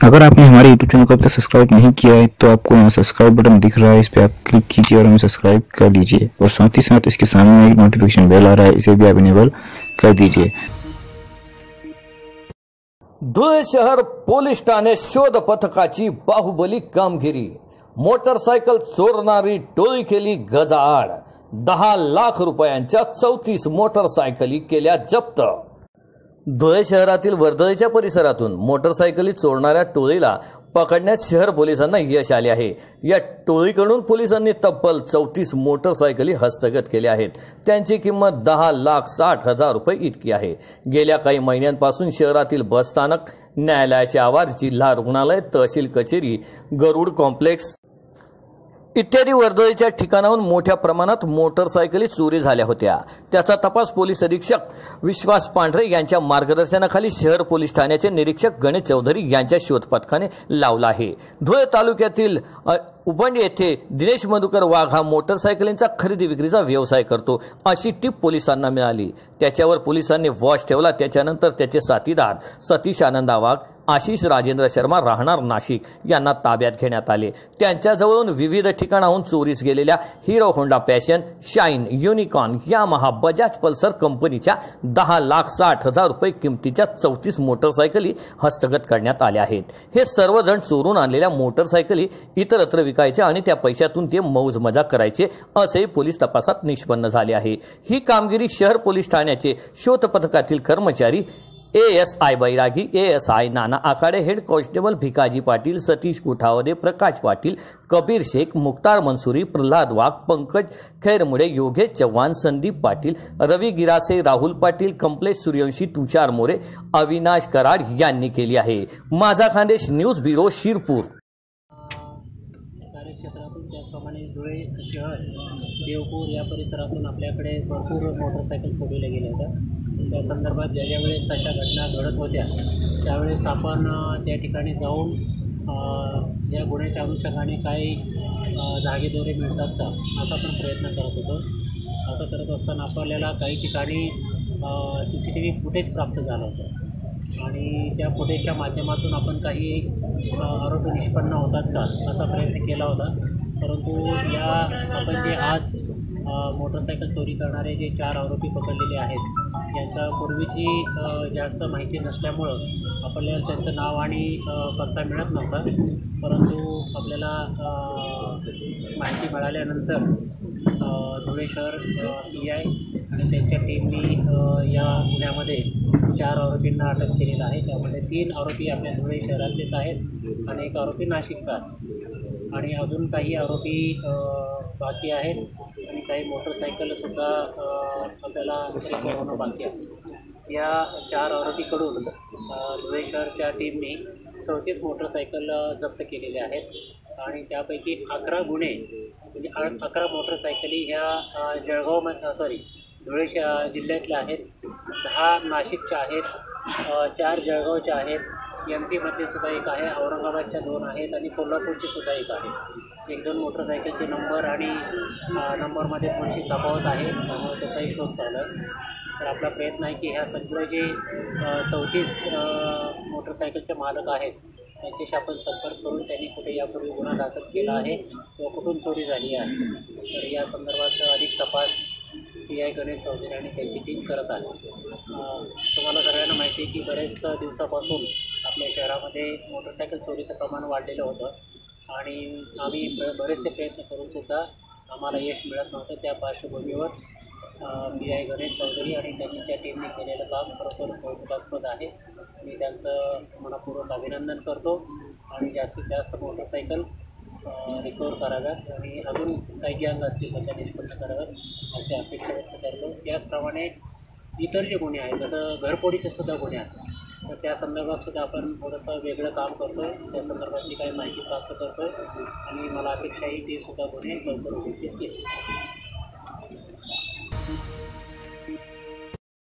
अगर आपने हमारे यूट्यूब चैनल को अब तक सब्सक्राइब नहीं किया है तो आपको यहाँ सब्सक्राइब बटन दिख रहा है, इस पर आप क्लिक कीजिए और हमें सब्सक्राइब कर लीजिए। और साथ ही साथ इसके सामने एक नोटिफिकेशन बेल आ रहा है, इसे भी आप इनेबल कर दीजिए। धुळे शहर पोलीस ठाणे शोध पथकाची बाहुबली कामगिरी। मोटरसायकल चोरणारी टोळी केली गजाआड। दहा लाख रुपयांच्या चौतीस मोटरसायकली केल्या जप्त। धुळे शहरातील वर्दळीच्या परिसरातून मोटरसायकली चोरणाऱ्या टोळीला पकडण्यात शहर पोलिसांना यश आले आहे. या टोळीकडून पोलिसांनी तब्बल चौतीस मोटरसायकली हस्तगत केल्या आहेत. त्यांची किंमत दहा लाख साठ हजार रुपये इतकी आहे. गेल्या काही महिन्यांपासून शहरातील बसस्थानक न्यायालयाचे आवार जिल्हा रुग्णालय तहसील कचेरी गरुड कॉम्प्लेक्स इत्यादी वर्दळीच्या ठिकाणाहून मोठ्या प्रमाणात मोटरसायकली चोरी झाल्या होत्या. त्याचा तपास पोलीस अधीक्षक विश्वास पांढरे यांच्या मार्गदर्शनाखाली शहर पोलीस ठाण्याचे निरीक्षक गणेश चौधरी यांच्या शोध पथकाने लावला आहे. धुळे तालुक्यातील उपंड येथे दिनेश मधुकर वाघ हा मोटरसायकलींचा खरेदी विक्रीचा व्यवसाय करतो अशी टीप पोलिसांना मिळाली. त्याच्यावर पोलिसांनी वॉच ठेवला. त्याच्यानंतर त्याचे साथीदार सतीश आनंदा वाघ आशिष राजेंद्र शर्मा राहणार नाशिक. यांना ताब्यात घेण्यात आले. त्यांच्याजवळून विविध ठिकाणाहून चोरीस गेलेल्या Hero Honda Passion Shine Unicorn Yamaha Bajaj Pulsar कंपनीच्या दहा लाख साठ हजार रुपये किमतीच्या चौतीस मोटरसायकली हस्तगत करण्यात आल्या आहेत. हे सर्वजण चोरून आणलेल्या मोटरसायकली इतरत्र विकायचे आणि त्या पैशातून ते मौज मजा करायचे असे पोलीस तपासात निष्पन्न झाले आहे. ही कामगिरी शहर पोलीस ठाण्याचे शोध पथकातील कर्मचारी A S I Bairagi A S I Nana Akhade head constable Bhikaji Patil Satish Kuthavade Prakash Patil Kabir Shaikh Mukhtar Mansuri Pralhad Wagh Pankaj Khairmule Yogesh Chavan Sandeep Patil Ravi Girase Rahul Patil Kamlesh Suryavanshi Tushar More Avinash Karad यांनी केली आहे. Majha Khandesh news bureau Shirpur. कार्यक्षेत्रातून त्याचप्रमाणे धुळे शहर देवपूर या परिसरातून आपल्याकडे भरपूर motorcycle चोरील्या गेल्या होत्या त्या संदर्भात ज्या ज्या वेळेस अशा घटना घडत होत्या त्यावेळेस आपण त्या ठिकाणी जाऊन या गुन्ह्याच्या अनुषंगाने काही धागेदोरे मिळतात का असा पण प्रयत्न करत होतो. असं करत असताना आपल्याला काही ठिकाणी C C T V footage प्राप्त झालं होतं. आणि त्या फुटेजच्या माध्यमातून आपण काही आरोप निष्पन्न होतात का असा प्रयत्न केला होता. परंतु या आपण जे आज मोटरसायकल चोरी करणारे जे चार आरोपी पकडलेले आहेत यांच्या पूर्वीची जास्त माहिती नसल्यामुळं आपल्याला त्यांचं नाव आणि पत्ता मिळत नव्हता. परंतु आपल्याला माहिती मिळाल्यानंतर धुळे शहर पी आय आणि त्यांच्या टीमनी या गुन्ह्यामध्ये चार आरोपींना अटक केलेलं आहे. त्यामध्ये तीन आरोपी आपल्या धुळे शहरातलेच आहेत आणि एक आरोपी नाशिकचा आहे. आणि अजून काही आरोपी बाकी आहेत आणि काही मोटरसायकलसुद्धा आपल्याला होणं बाकी आहे या चार आरोपीकडून धुळे शहरच्या टीमने चौतीस मोटरसायकल जप्त केलेले आहेत आणि त्यापैकी अकरा गुन्हे म्हणजे अकरा मोटरसायकली ह्या जळगाव सॉरी धुळे श जिल्ह्यातल्या आहेत. दहा नाशिकच्या आहेत चार जळगावच्या आहेत. एम पीमध्ये सुद्धा एक आहे. औरंगाबादच्या दोन आहेत आणि कोल्हापूरची सुद्धा एक आहे. एक दोन मोटरसायकलचे नंबर आणि नंबरमध्ये थोडीशी तफावत आहे. त्यामुळे त्याचाही शोध चालला तर आपला प्रयत्न आहे की ह्या सगळं जे चौतीस मोटरसायकलचे मालक आहेत त्यांच्याशी आपण संपर्क करून त्यांनी कुठे यापूर्वी गुन्हा दाखल केला आहे किंवा कुठून चोरी झाली आहे तर या संदर्भात अधिक तपास पी आय गणेश चौधरी आणि त्यांची टीम करत आहे तुम्हाला सगळ्यांना माहिती आहे की बरेच दिवसापासून आपल्या शहरामध्ये मोटरसायकल चोरीचं प्रमाण वाढलेलं होतं. आणि आम्ही बरेचसे प्रयत्न करूनसुद्धा आम्हाला यश मिळत नव्हतं त्या पार्श्वभूमीवर. पी आय गणेश चौधरी आणि त्यांच्या टीमने केलेलं काम खरोखर कौतुकास्पद आहे. मी त्यांचं मनपूर्वक अभिनंदन करतो आणि जास्तीत जास्त मोटरसायकल रिकवर कराव्यात आणि अजून काही गँग असतील तर त्या निष्पन्न कराव्यात. अशी अपेक्षा व्यक्त करतो. त्याचप्रमाणे इतर जे गुन्हे आहेत जसं घरपोडीचे सुद्धा गुन्हे आहेत तर त्या संदर्भात सुद्धा आपण थोडंसं वेगळं काम करतो. आहे त्या संदर्भातली काही माहिती प्राप्त करतो. आहे आणि मला अपेक्षा आहे ते सुद्धा गुन्हे लवकर उघडकीस येईल